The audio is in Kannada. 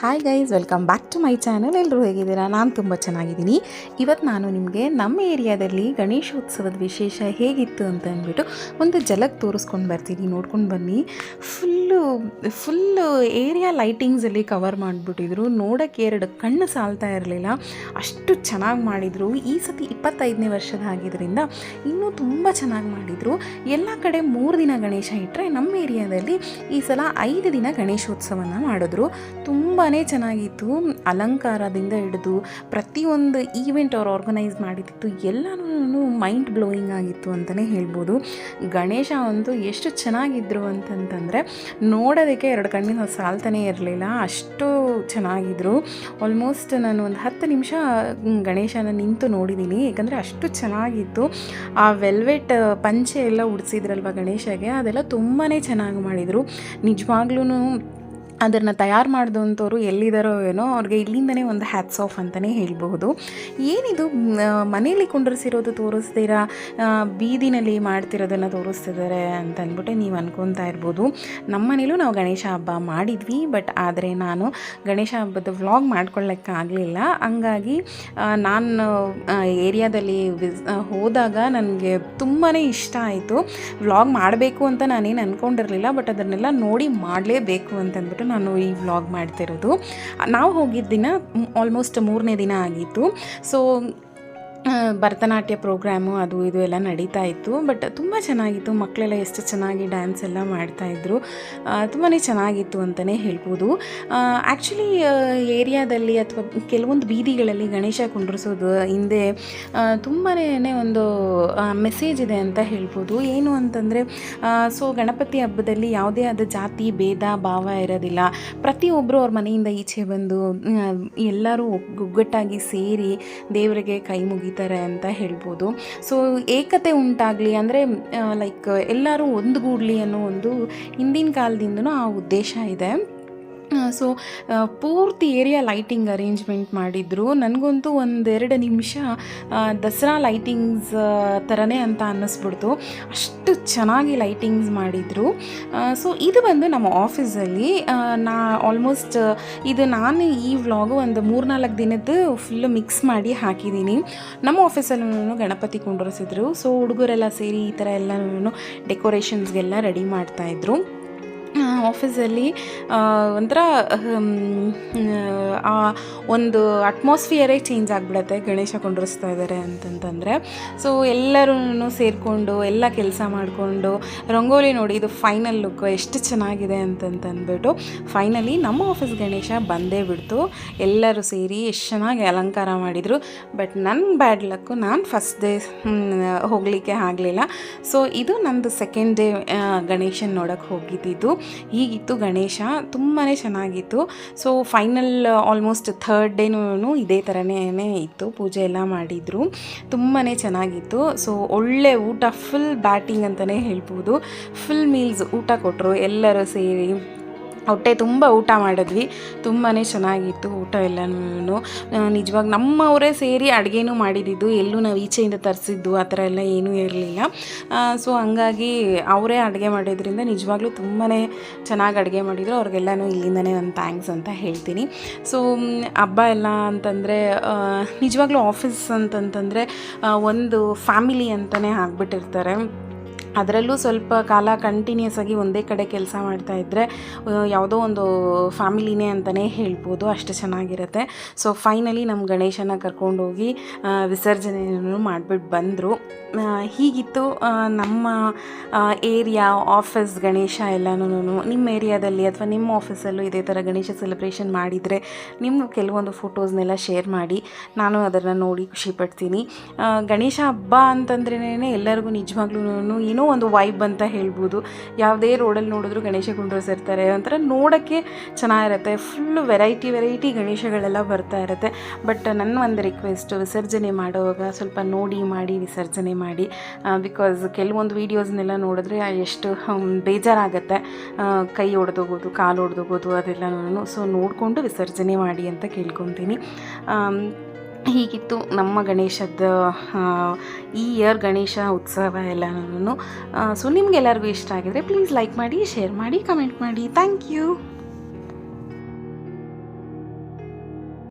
Hi guys welcome back to my channel ಎಲ್ಲರೂ ಹೇಗಿದ್ದೀರಾ? ನಾನು ತುಂಬ ಚೆನ್ನಾಗಿದ್ದೀನಿ. ಇವತ್ತು ನಾನು ನಿಮಗೆ ನಮ್ಮ ಏರಿಯಾದಲ್ಲಿ ಗಣೇಶೋತ್ಸವದ ವಿಶೇಷ ಹೇಗಿತ್ತು ಅಂತ ಅಂದ್ಬಿಟ್ಟು ಒಂದು ಜಲಕ್ ತೋರಿಸ್ಕೊಂಡು ಬರ್ತೀನಿ. ನೋಡ್ಕೊಂಡು ಬನ್ನಿ. ಫುಲ್ಲು ಫುಲ್ಲು ಏರಿಯಾ ಲೈಟಿಂಗ್ಸಲ್ಲಿ ಕವರ್ ಮಾಡಿಬಿಟ್ಟಿದ್ರು. ನೋಡೋಕ್ಕೆ ಎರಡು ಕಣ್ಣು ಸಾಲ್ತಾ ಇರಲಿಲ್ಲ. ಅಷ್ಟು ಚೆನ್ನಾಗಿ ಮಾಡಿದರು. ಈ ಸತಿ ಇಪ್ಪತ್ತೈದನೇ ವರ್ಷದ ಆಗಿದ್ದರಿಂದ ಇನ್ನೂ ತುಂಬ ಚೆನ್ನಾಗಿ ಮಾಡಿದರು. ಎಲ್ಲ ಕಡೆ ಮೂರು ದಿನ ಗಣೇಶ ಇಟ್ಟರೆ ನಮ್ಮ ಏರಿಯಾದಲ್ಲಿ ಈ ಸಲ ಐದು ದಿನ ಗಣೇಶೋತ್ಸವನ ಮಾಡಿದ್ರು. ತುಂಬಾ ಚೆನ್ನಾಗಿತ್ತು. ಅಲಂಕಾರದಿಂದ ಹಿಡಿದು ಪ್ರತಿಯೊಂದು ಈವೆಂಟ್ ಅವ್ರು ಆರ್ಗನೈಸ್ ಮಾಡಿದ್ದು ಎಲ್ಲನೂ ಮೈಂಡ್ ಬ್ಲೋಯಿಂಗ್ ಆಗಿತ್ತು ಅಂತಲೇ ಹೇಳ್ಬೋದು. ಗಣೇಶ ಒಂದು ಎಷ್ಟು ಚೆನ್ನಾಗಿದ್ರು ಅಂತಂತಂದರೆ ನೋಡೋದಕ್ಕೆ ಎರಡು ಕಣ್ಣಿನ ಸಾಲ್ತಾನೇ ಇರಲಿಲ್ಲ, ಅಷ್ಟು ಚೆನ್ನಾಗಿದ್ರು. ಆಲ್ಮೋಸ್ಟ್ ನಾನು ಒಂದು ಹತ್ತು ನಿಮಿಷ ಗಣೇಶನ ನಿಂತು ನೋಡಿದ್ದೀನಿ ಯಾಕಂದರೆ ಅಷ್ಟು ಚೆನ್ನಾಗಿತ್ತು. ಆ ವೆಲ್ವೆಟ್ ಪಂಚೆ ಎಲ್ಲ ಉಡಿಸಿದ್ರಲ್ವ ಗಣೇಶಗೆ, ಅದೆಲ್ಲ ತುಂಬಾ ಚೆನ್ನಾಗಿ ಮಾಡಿದರು. ನಿಜವಾಗ್ಲೂ ಅದನ್ನು ತಯಾರು ಮಾಡಿದಂಥವ್ರು ಎಲ್ಲಿದ್ದಾರೋ ಏನೋ ಅವ್ರಿಗೆ ಇಲ್ಲಿಂದನೇ ಒಂದು ಹ್ಯಾಟ್ಸ್ ಆಫ್ ಅಂತಲೇ ಹೇಳಬಹುದು. ಏನಿದು ಮನೆಯಲ್ಲಿ ಕುಂಡರಿಸಿರೋದು ತೋರಿಸ್ತೀರಾ? ಬೀದಿನಲ್ಲಿ ಮಾಡ್ತಿರೋದನ್ನು ತೋರಿಸ್ತಿದ್ದಾರೆ ಅಂತ ಅಂದ್ಬಿಟ್ಟು ನೀವು ಅನ್ಕೊತಾ ಇರ್ಬೋದು. ನಮ್ಮ ಮನೇಲೂ ನಾವು ಗಣೇಶ ಹಬ್ಬ ಮಾಡಿದ್ವಿ ಬಟ್ ಆದರೆ ನಾನು ಗಣೇಶ ಹಬ್ಬದ ವ್ಲಾಗ್ ಮಾಡ್ಕೊಳ್ಳೋಕ್ಕಾಗಲಿಲ್ಲ ಹಂಗಾಗಿ ನಾನು ಏರಿಯಾದಲ್ಲಿ ವಿಸ್ ಹೋದಾಗ ನನಗೆ ತುಂಬಾ ಇಷ್ಟ ಆಯಿತು. ವ್ಲಾಗ್ ಮಾಡಬೇಕು ಅಂತ ನಾನೇನು ಅಂದ್ಕೊಂಡಿರಲಿಲ್ಲ ಬಟ್ ಅದನ್ನೆಲ್ಲ ನೋಡಿ ಮಾಡಲೇಬೇಕು ಅಂತಂದ್ಬಿಟ್ಟು ನಾನು ಈ ವ್ಲಾಗ್ ಮಾಡ್ತಿರೋದು. ನಾವು ಹೋಗಿದ್ದ ದಿನ ಆಲ್ಮೋಸ್ಟ್ ಮೂರನೇ ದಿನ ಆಗಿತ್ತು. ಸೊ ಭರತನಾಟ್ಯ ಪ್ರೋಗ್ರಾಮು ಅದು ಇದು ಎಲ್ಲ ನಡೀತಾ ಇತ್ತು. ಬಟ್ ತುಂಬ ಚೆನ್ನಾಗಿತ್ತು. ಮಕ್ಕಳೆಲ್ಲ ಎಷ್ಟು ಚೆನ್ನಾಗಿ ಡ್ಯಾನ್ಸ್ ಎಲ್ಲ ಮಾಡ್ತಾಯಿದ್ರು ತುಂಬಾ ಚೆನ್ನಾಗಿತ್ತು ಅಂತಲೇ ಹೇಳ್ಬೋದು. ಆ್ಯಕ್ಚುಲಿ ಏರಿಯಾದಲ್ಲಿ ಅಥವಾ ಕೆಲವೊಂದು ಬೀದಿಗಳಲ್ಲಿ ಗಣೇಶ ಕುಂಡ್ರಿಸೋದು ಹಿಂದೆ ತುಂಬಾ ಒಂದು ಮೆಸೇಜ್ ಇದೆ ಅಂತ ಹೇಳ್ಬೋದು. ಏನು ಅಂತಂದರೆ ಸೊ ಗಣಪತಿ ಹಬ್ಬದಲ್ಲಿ ಯಾವುದೇ ಆದ ಜಾತಿ, ಭೇದ, ಭಾವ ಇರೋದಿಲ್ಲ. ಪ್ರತಿಯೊಬ್ಬರು ಅವ್ರ ಮನೆಯಿಂದ ಈಚೆ ಬಂದು ಎಲ್ಲರೂ ಒಗ್ಗಟ್ಟಾಗಿ ಸೇರಿ ದೇವರಿಗೆ ಕೈ ಮುಗಿತಾರೆ ಅಂತ ಹೇಳ್ಬೋದು. ಸೊ ಏಕತೆ ಉಂಟಾಗಲಿ ಅಂದರೆ ಲೈಕ್ ಎಲ್ಲರೂ ಒಂದುಗೂಡಲಿ ಅನ್ನೋ ಒಂದು ಹಿಂದಿನ ಕಾಲದಿಂದನೂ ಆ ಉದ್ದೇಶ ಇದೆ. ಸೊ ಪೂರ್ತಿ ಏರಿಯಾ ಲೈಟಿಂಗ್ ಅರೇಂಜ್ಮೆಂಟ್ ಮಾಡಿದ್ರು. ನನಗಂತೂ ಒಂದೆರಡು ನಿಮಿಷ ದಸರಾ ಲೈಟಿಂಗ್ಸ್ ಥರನೇ ಅಂತ ಅನ್ನಿಸ್ಬಿಡ್ತು. ಅಷ್ಟು ಚೆನ್ನಾಗಿ ಲೈಟಿಂಗ್ಸ್ ಮಾಡಿದರು. ಸೊ ಇದು ಬಂದು ನಮ್ಮ ಆಫೀಸಲ್ಲಿ ನಾ ಆಲ್ಮೋಸ್ಟ್ ಇದು ನಾನು ಈ ವ್ಲಾಗು ಒಂದು ಮೂರ್ನಾಲ್ಕು ದಿನದ್ದು ಫುಲ್ಲು ಮಿಕ್ಸ್ ಮಾಡಿ ಹಾಕಿದ್ದೀನಿ. ನಮ್ಮ ಆಫೀಸಲ್ಲೂ ಗಣಪತಿ ಕುಂಡರಿಸಿದ್ರು. ಸೊ ಹುಡುಗರೆಲ್ಲ ಸೇರಿ ಈ ಥರ ಎಲ್ಲನೂ ಡೆಕೋರೇಷನ್ಸ್ಗೆಲ್ಲ ರೆಡಿ ಮಾಡ್ತಾಯಿದ್ರು ಆಫೀಸಲ್ಲಿ ಒಂಥರ ಆ, ಒಂದು ಅಟ್ಮಾಸ್ಫಿಯರೇ ಚೇಂಜ್ ಆಗಿಬಿಡತ್ತೆ ಗಣೇಶ ಕುಂಡ್ರಿಸ್ತಾ ಇದ್ದಾರೆ ಅಂತಂತಂದರೆ. ಸೊ ಎಲ್ಲರೂ ಸೇರಿಕೊಂಡು, ಎಲ್ಲ ಕೆಲಸ ಮಾಡಿಕೊಂಡು, ರಂಗೋಲಿ ನೋಡಿ ಇದು ಫೈನಲ್ ಲುಕ್ ಎಷ್ಟು ಚೆನ್ನಾಗಿದೆ ಅಂತಂತಂದ್ಬಿಟ್ಟು ಫೈನಲಿ ನಮ್ಮ ಆಫೀಸ್ ಗಣೇಶ ಬಂದೇ ಬಿಡ್ತು. ಎಲ್ಲರೂ ಸೇರಿ ಎಷ್ಟು ಚೆನ್ನಾಗಿ ಅಲಂಕಾರ ಮಾಡಿದರು. ಬಟ್ ನನ್ನ ಬ್ಯಾಡ್ ಲಕ್ಕು ನಾನು ಫಸ್ಟ್ ಡೇ ಹೋಗಲಿಕ್ಕೆ ಆಗಲಿಲ್ಲ. ಸೊ ಇದು ನಂದು ಸೆಕೆಂಡ್ ಡೇ ಗಣೇಶನ್ ನೋಡೋಕ್ಕೆ ಹೋಗಿದ್ದಿದ್ದು ಹೀಗಿತ್ತು ಗಣೇಶ ತುಂಬಾ ಚೆನ್ನಾಗಿತ್ತು. ಸೊ ಫೈನಲ್ ಆಲ್ಮೋಸ್ಟ್ ಥರ್ಡ್ ಡೇನೂ ಇದೇ ಥರನೇ ಇತ್ತು. ಪೂಜೆ ಎಲ್ಲ ಮಾಡಿದರು. ತುಂಬಾ ಚೆನ್ನಾಗಿತ್ತು. ಸೊ ಒಳ್ಳೆ ಊಟ ಫುಲ್ ಬ್ಯಾಟಿಂಗ್ ಅಂತಲೇ ಹೇಳ್ಬೋದು. ಫುಲ್ ಮೀಲ್ಸ್ ಊಟ ಕೊಟ್ಟರು ಎಲ್ಲರೂ ಸೇರಿ. ಹೊಟ್ಟೆ ತುಂಬ ಊಟ ಮಾಡಿದ್ವಿ. ತುಂಬಾ ಚೆನ್ನಾಗಿತ್ತು ಊಟ ಎಲ್ಲನೂ ನಿಜವಾಗಿ ನಮ್ಮವರೇ ಸೇರಿ ಅಡುಗೆನೂ ಮಾಡಿದ್ದು ಎಲ್ಲೂ ನಾವು ಈಚೆಯಿಂದ ತರಿಸಿದ್ದು ಆ ಥರ ಎಲ್ಲ ಏನೂ ಇರಲಿಲ್ಲ. ಸೊ ಹಂಗಾಗಿ ಅವರೇ ಅಡುಗೆ ಮಾಡೋದ್ರಿಂದ ನಿಜವಾಗ್ಲೂ ತುಂಬಾ ಚೆನ್ನಾಗಿ ಅಡುಗೆ ಮಾಡಿದರು. ಅವ್ರಿಗೆಲ್ಲನೂ ಇಲ್ಲಿಂದನೇ ನಾನು ಥ್ಯಾಂಕ್ಸ್ ಅಂತ ಹೇಳ್ತೀನಿ. ಸೊ ಹಬ್ಬ ಎಲ್ಲ ಅಂತಂದರೆ ನಿಜವಾಗ್ಲೂ ಆಫೀಸ್ ಅಂತಂತಂದರೆ ಒಂದು ಫ್ಯಾಮಿಲಿ ಅಂತಲೇ ಆಗ್ಬಿಟ್ಟಿರ್ತಾರೆ. ಅದರಲ್ಲೂ ಸ್ವಲ್ಪ ಕಾಲ ಕಂಟಿನ್ಯೂಸ್ ಆಗಿ ಒಂದೇ ಕಡೆ ಕೆಲಸ ಮಾಡ್ತಾ ಇದ್ದರೆ ಯಾವುದೋ ಒಂದು ಫ್ಯಾಮಿಲಿನೇ ಅಂತಲೇ ಹೇಳ್ಬೋದು, ಅಷ್ಟು ಚೆನ್ನಾಗಿರುತ್ತೆ. ಸೊ ಫೈನಲಿ ನಮ್ಮ ಗಣೇಶನ ಕರ್ಕೊಂಡೋಗಿ ವಿಸರ್ಜನೆಯನ್ನು ಮಾಡಿಬಿಟ್ಟು ಬಂದರು. ಹೀಗಿತ್ತು ನಮ್ಮ ಏರಿಯಾ ಆಫೀಸ್ ಗಣೇಶ ಎಲ್ಲನೂ ನಿಮ್ಮ ಏರಿಯಾದಲ್ಲಿ ಅಥವಾ ನಿಮ್ಮ ಆಫೀಸಲ್ಲೂ ಇದೇ ಥರ ಗಣೇಶ ಸೆಲೆಬ್ರೇಷನ್ ಮಾಡಿದರೆ ನಿಮ್ಮ ಕೆಲವೊಂದು ಫೋಟೋಸ್ನೆಲ್ಲ ಶೇರ್ ಮಾಡಿ, ನಾನು ಅದನ್ನು ನೋಡಿ ಖುಷಿಪಡ್ತೀನಿ ಗಣೇಶ ಹಬ್ಬ ಅಂತಂದ್ರೇ ಎಲ್ಲರಿಗೂ ನಿಜವಾಗ್ಲೂ ಏನೋ ಒಂದು ವೈಬ್ ಅಂತ ಹೇಳ್ಬೋದು. ಯಾವುದೇ ರೋಡಲ್ಲಿ ನೋಡಿದ್ರು ಗಣೇಶ ಕುಂಡ್ರಿಸಿರ್ತಾರೆ ಒಂಥರ ನೋಡೋಕ್ಕೆ ಚೆನ್ನಾಗಿರುತ್ತೆ. ಫುಲ್ಲು ವೆರೈಟಿ ವೆರೈಟಿ ಗಣೇಶಗಳೆಲ್ಲ ಬರ್ತಾ ಇರುತ್ತೆ. ಬಟ್ ನನ್ನ ಒಂದು ರಿಕ್ವೆಸ್ಟ್ ವಿಸರ್ಜನೆ ಮಾಡುವಾಗ ಸ್ವಲ್ಪ ನೋಡಿ, ಮಾಡಿ, ವಿಸರ್ಜನೆ ಮಾಡಿ. ಬಿಕಾಸ್ ಕೆಲವೊಂದು ವೀಡಿಯೋಸ್ನೆಲ್ಲ ನೋಡಿದ್ರೆ ಎಷ್ಟು ಬೇಜಾರಾಗುತ್ತೆ. ಕೈ ಒಡೆದೋಗೋದು, ಕಾಲು ಒಡೆದೋಗೋದು ಅದೆಲ್ಲನೂ ಸೊ ನೋಡಿಕೊಂಡು ವಿಸರ್ಜನೆ ಮಾಡಿ ಅಂತ ಕೇಳ್ಕೊತೀನಿ. ಹೀಗಿತ್ತು ನಮ್ಮ ಗಣೇಶದ ಈ ಇಯರ್ ಗಣೇಶ ಉತ್ಸವ ಎಲ್ಲನೂ ಸೊ ನಿಮ್ಗೆಲ್ಲರಿಗೂ ಇಷ್ಟ ಆಗಿದರೆ ಪ್ಲೀಸ್ ಲೈಕ್ ಮಾಡಿ ಶೇರ್ ಮಾಡಿ ಕಮೆಂಟ್ ಮಾಡಿ. Thank you